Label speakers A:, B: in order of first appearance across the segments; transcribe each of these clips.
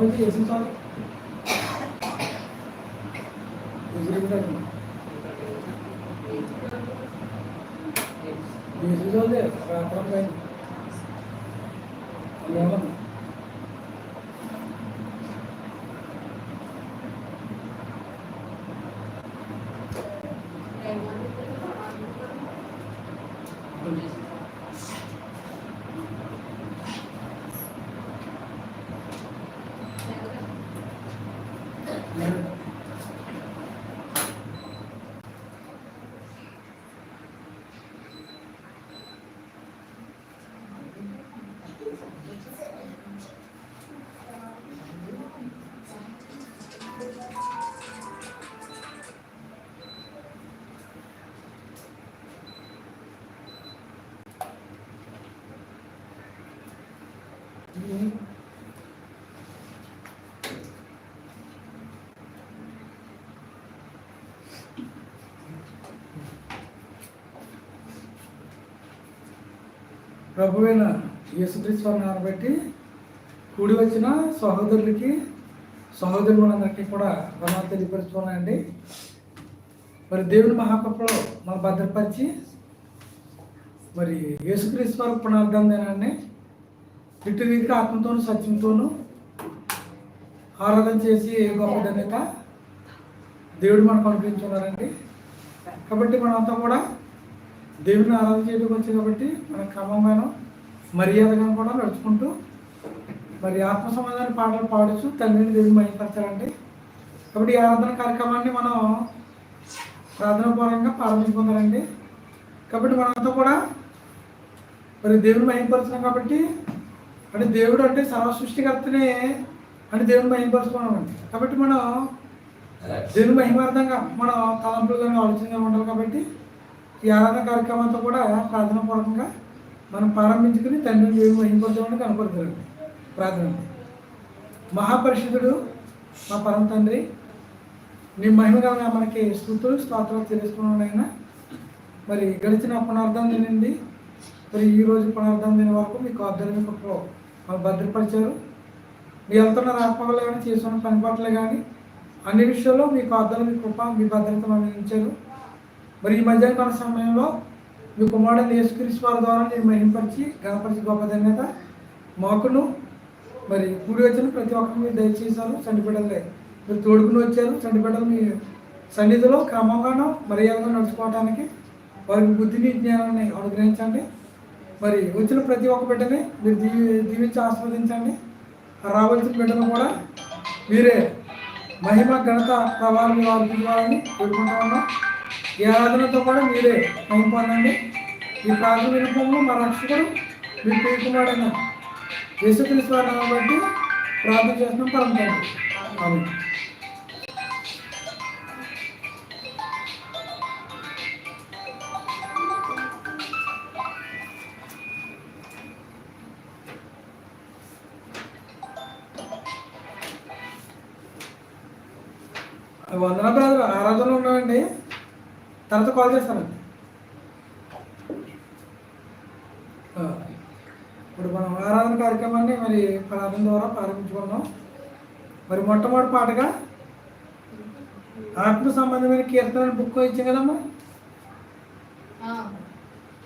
A: పండుగ రోజు చేసి చాలు ఎదురుకుంటాను చేసి చాలే రాత్రం పైన ప్రభువైన యేసుక్రీస్తు వారిని నానబెట్టి కూడి వచ్చిన సహోదరులకి సహోదరులందరికీ కూడా వందనాలు తెలియపరుచుకున్నాయండి మరి దేవుని మహాకృపలో మన భద్రపరిచి మరి యేసుక్రీస్తు వారి పునర్థం ఇటు రీతిగా ఆత్మతోను సత్యంతోను ఆరాధన చేసి గొప్ప ధన్యత దేవుడు మనకు అనుగ్రహించున్నారండి. కాబట్టి మనమంతా కూడా దేవుని ఆరాధన చేయడానికి వచ్చింది కాబట్టి మన క్రమంగాను మర్యాదగా కూడా నడుచుకుంటూ మరి ఆత్మ సంబంధాన్ని పాటలు పాడుచు తండ్రిని దేవుని మహిమపరచాలండి కాబట్టి ఈ ఆరాధన కార్యక్రమాన్ని మనం ప్రార్థనాపూర్వకంగా ప్రారంభించుకుందామండి. కాబట్టి మనంతా కూడా మరి దేవుని మహిమపరుచున్నాం కాబట్టి అంటే దేవుడు అంటే సర్వ సృష్టికర్తనే అని దేవుని మహిమపరుచుకున్నామండి కాబట్టి మనం దేవుని మహిమార్థంగా మనం తలంపులుగా ఆలోచనగా ఉండాలి కాబట్టి ఈ ఆరాధన కార్యక్రమంతో కూడా ప్రార్థన పూర్వకంగా మనం ప్రారంభించుకుని తండ్రిని దేవుని మహిమపరచమని కనపడుతుంది ప్రార్థన. మహాపరిషుడు మా పరమ తండ్రి నీ మహిమగా మనకి స్థుతులు స్తోత్రాలు తెలుసుకున్నాడైనా మరి గడిచిన పునర్థం తినండి మరి ఈ రోజు పునర్థం తిన వరకు మీకు అర్థం మాకు భద్రపరిచారు. మీ వెళ్తున్న ఆత్మలు కానీ చేస్తున్న పని పట్ల కానీ అన్ని విషయాల్లో మీకు అద్దరు మీ కృప మీ భద్రత అందించారు మరి ఈ మధ్యాహ్న సమయంలో మీ కుమారుడు యేసుక్రీస్తు వారి ద్వారా నేను మహింపరిచి గణపరిచి గొప్ప ధన్యత మాకును. మరి కూడి వచ్చిన ప్రతి ఒక్కరు మీరు దయచేశారు. చండిబిడ్డలే మీరు తోడుకుని వచ్చారు. చండిబిడ్డలు మీ సన్నిధిలో క్రమంగానూ మర్యాదగా నడుచుకోవడానికి వారికి బుద్ధిని జ్ఞానాన్ని అనుగ్రహించండి. మరి వచ్చిన ప్రతి ఒక్క బిడ్డని మీరు దీవి దీవించి ఆస్వాదించండి రావాల్సిన బిడ్డను కూడా మీరే. మహిమ ఘనత ప్రభావం అర్పించాలని కోరుకుంటా ఉన్నాం. ఈ ఆరాధనతో కూడా మీరే మహిమ పొందండి. ఈ ప్రార్థన వినపంలో మా రక్షకుడు మీరు పేరుకున్నాడన్న యేసుక్రీస్తు వారి నామం బట్టి ప్రార్థన చేస్తున్నాం. పరమ తండ్రి. తర్వాత కాల్ చేస్తానండి ఆ, ఇప్పుడు మనం ఆరాధన కార్యక్రమాన్ని మరి ప్రార్థన ద్వారా ప్రారంభించుకున్నాం మరి మొట్టమొదటి పాటగా ఆత్మ సంబంధమైన కీర్తన బుక్ ఇచ్చాం కదమ్మా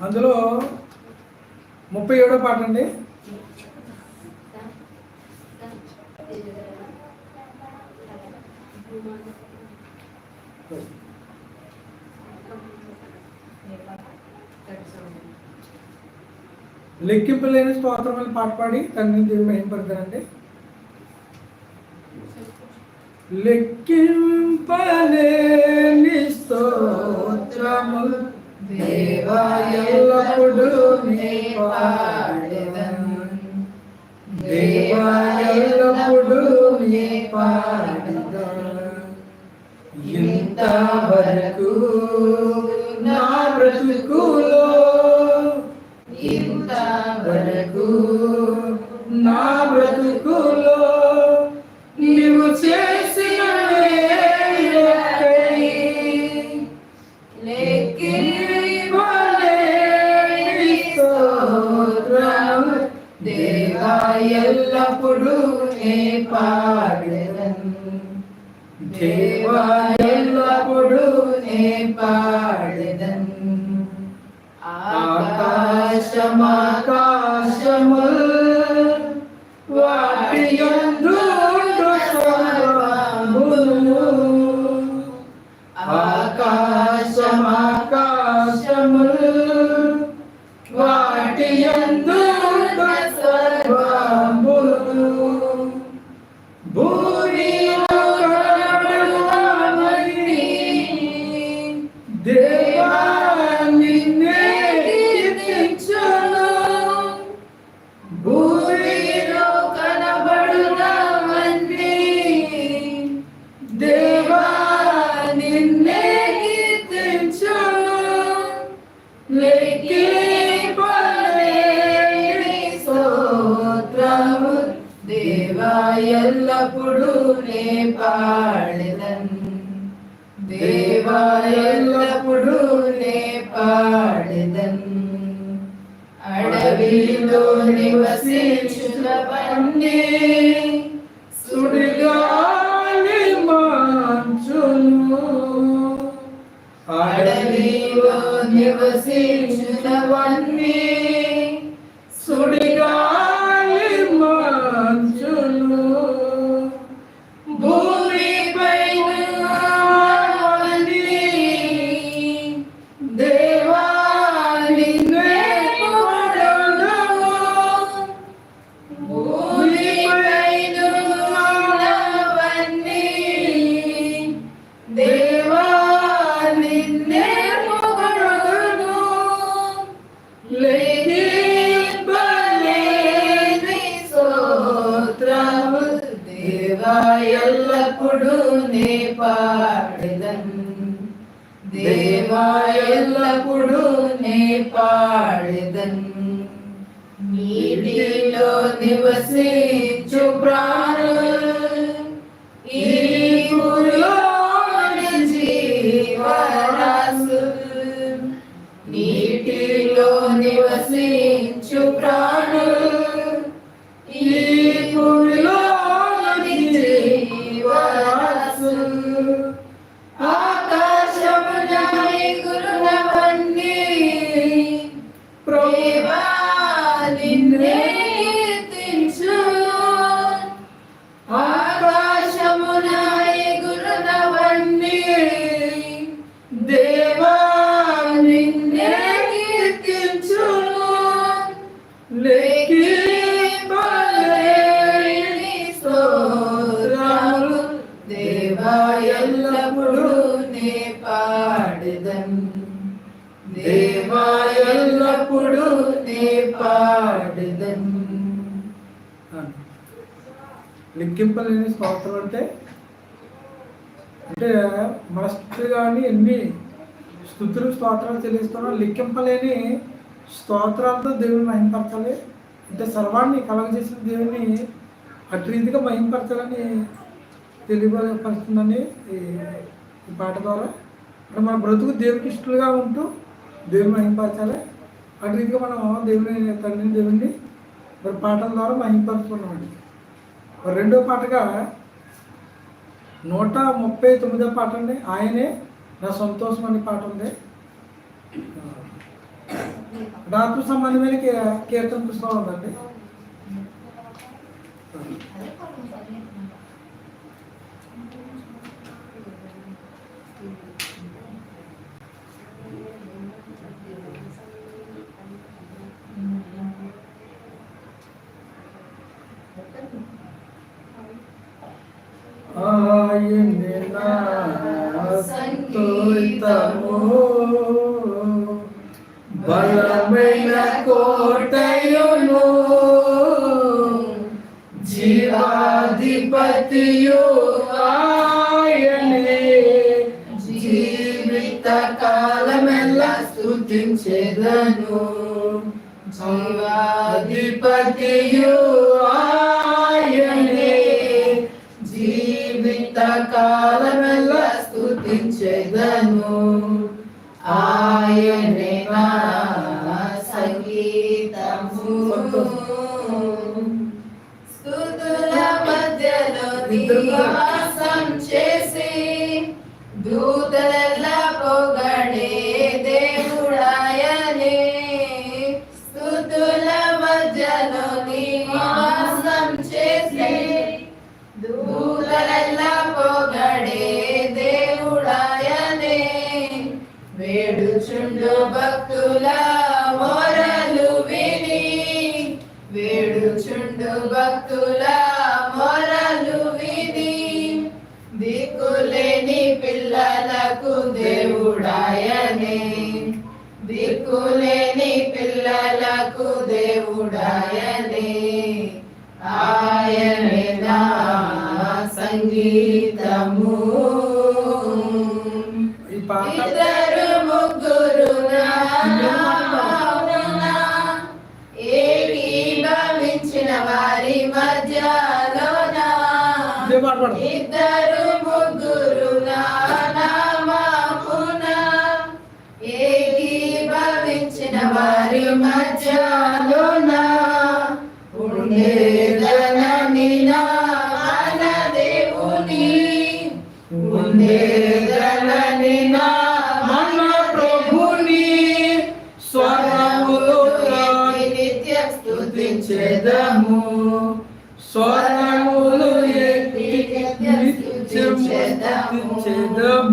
A: అందులో ముప్పై ఏడో పాట అండి లెక్కింపు లేని స్తోత్రమైన పాట పాడి తండ్రిని దేవుని మహింపడతారండి లెక్కింపలేని స్తోత్రములు దేవాయల్లప్పుడు దేవాయల్లప్పుడు నీ పాడెదను. ఇంతవరకు నా బ్రతుకులో నా బ్రతుకులో నీవు చేసిన మేలకై దేవా ఎల్లప్పుడూ నే దేవా ఎల్లప్పుడూ
B: నే పాడెదన్. ఆకాశమాకాశముల్ Manuel. ഭേദം അടവിലോ നിവസിച്ചു പണ്ടേ അടവിലോ നിവസിച്ചു പണ്ടേ జీవరాశులు నీటిలో నివసించు ప్రాణులు. ఎల్లప్పుడూ నే పాడెదన్ దేవా ఎల్లప్పుడూ నే పాడెదన్
A: లెక్కింపలేని స్తోత్రం అంటే అంటే మన స్థుతులు కానీ ఎన్ని స్థుతులు స్తోత్రాలు చెల్లిస్తున్నా లెక్కింపలేని స్తోత్రాలతో దేవుని మహింపరచాలి. అంటే సర్వాన్ని కలగజేసిన దేవుని అటురీతిగా మహింపరచాలని తెలియపరుస్తుందని ఈ పాట ద్వారా. అంటే మన బ్రతుకు దేవునికి ఇష్టలుగా ఉంటూ దేవుని మహింపరచాలి. అటు రీతిగా మనం దేవుని తండ్రిని దేవుని మరి పాటల ద్వారా మహింపరుచుకున్నామండి మరి రెండో పాటగా నూట ముప్పై తొమ్మిదో పాట అండి. ఆయనే నా సంతోషం అనే పాట ఉంది. డాక్టర్ సంబంధమైన కీర్తన పుస్తకం ఉందండి. ఆయన నా cor. But.
B: ఇద్దరు ముగ్గురు నామమున ఏకీభవించిన వారి మధ్యలోనా నిత్యం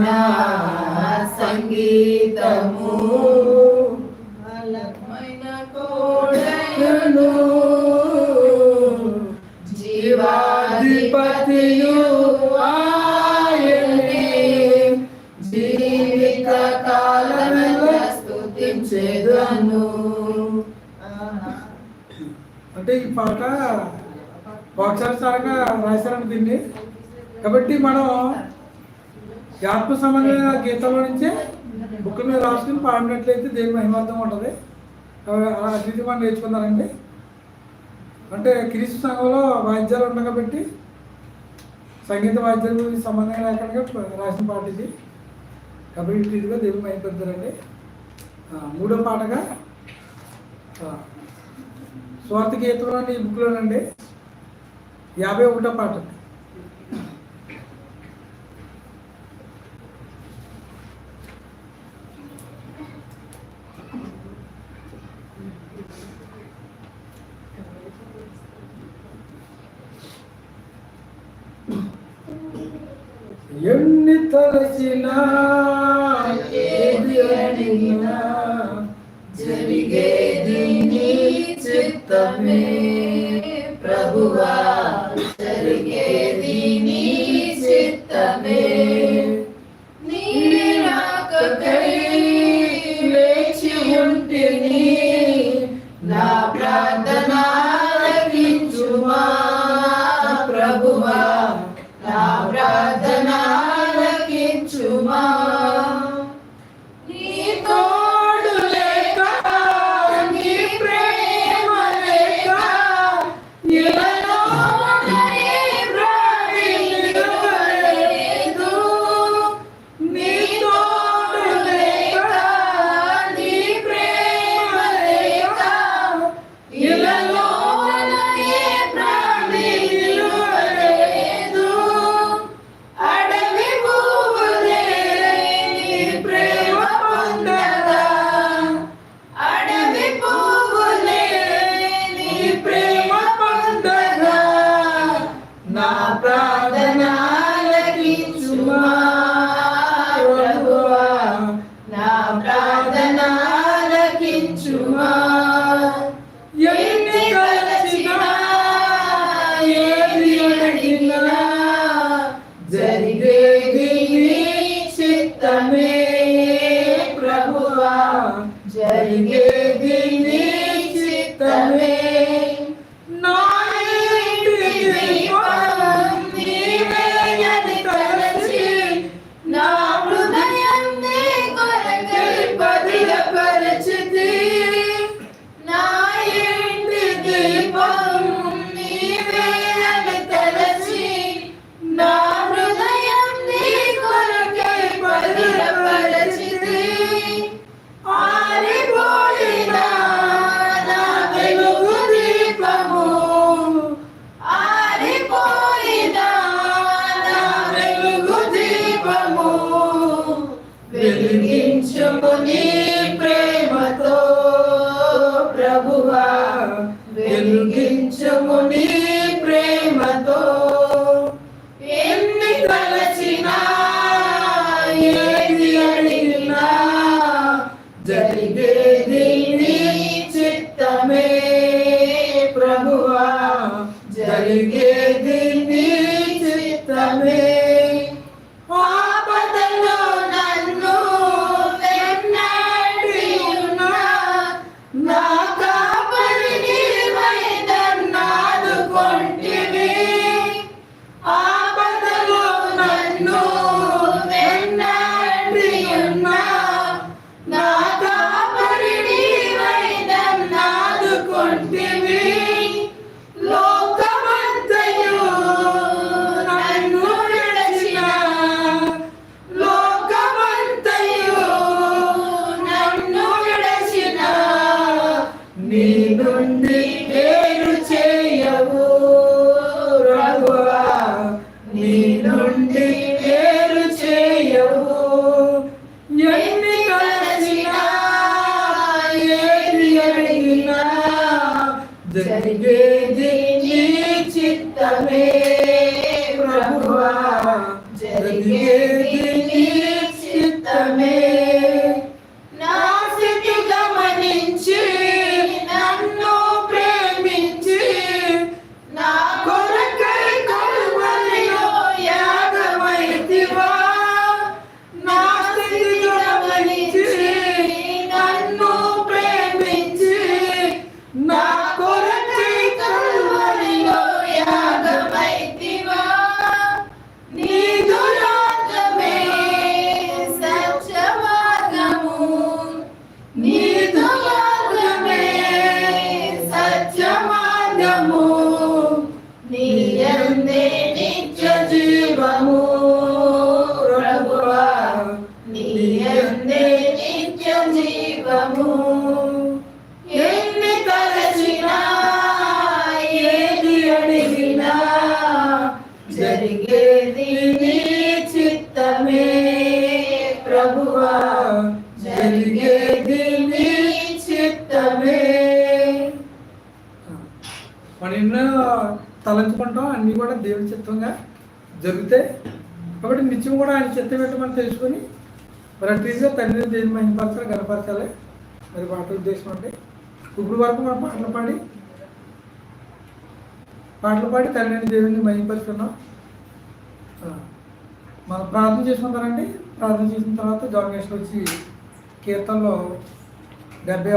B: నా సంగీతము. బలమైన కోడయును జీవాధిపతియు ఆయనే. జీవిత కాలమెల్ల స్తుతించెదను.
A: అంటే ఈ పాట వాక్సానుసారంగా రాశారని దీన్ని. కాబట్టి మనం ఈ ఆత్మ సంబంధమైన గీతాల నుంచే బుక్ మీద రాసుకుని పాడినట్లయితే దేని మహిమార్థం ఉంటుంది? అలా అతిథి మనం నేర్చుకున్నారండి అంటే క్రీస్తు సంఘంలో వాయిద్యాలు ఉన్నాయి కాబట్టి సంగీత వాయిద్యాల గురించి సంబంధం లేకుండా రాసిన పాట ఇది కాబట్టి ఇదిగా దేవుని మూడో పాటగా స్వార్థ గీతం ఈ బుక్లోనండి యాభై ఒకటో పాట. ఎన్ని తలచినా ఏది అడిగినా
B: జరిగేది నీ చిత్తమే ప్రభువా. జరిగేది నీ చిత్తమే ప్రభువా. జరిగేది
A: అన్నీ కూడా దేవుని చిత్తంగా జరుగుతాయి. కాబట్టి నిత్యం కూడా ఆయన చిత్తం పెట్టమని తెలుసుకొని మరి అట్లీస్ట్గా తండ్రిని దేని మహిమపరచాలి గనపరచాలి మరి పాట ఉద్దేశం అంటే ఇప్పుడు వరకు మనం పాటలు పాడి పాటలు పాడి తండ్రిని దేవుని మహిమపరుచుకున్నాం. మనం ప్రార్థన చేసుకుంటారండి. ప్రార్థన చేసిన తర్వాత జాయిన్ వచ్చి కీర్తనలో డెబ్బై